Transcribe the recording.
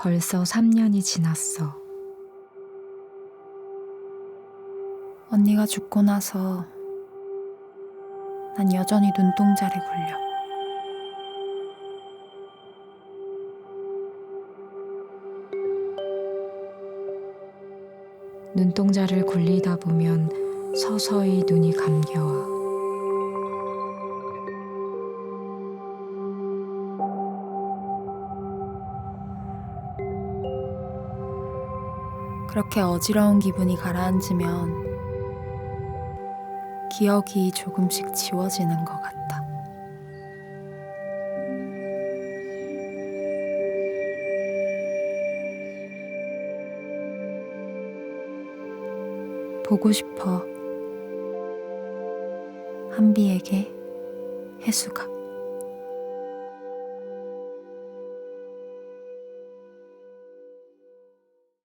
벌써 3년이 지났어. 언니가 죽고 나서 난 여전히 눈동자를 굴려. 눈동자를 굴리다 보면 서서히 눈이 감겨 그렇게 어지러운 기분이 가라앉으면 기억이 조금씩 지워지는 것 같다. 보고 싶어. 한비에게 해수가.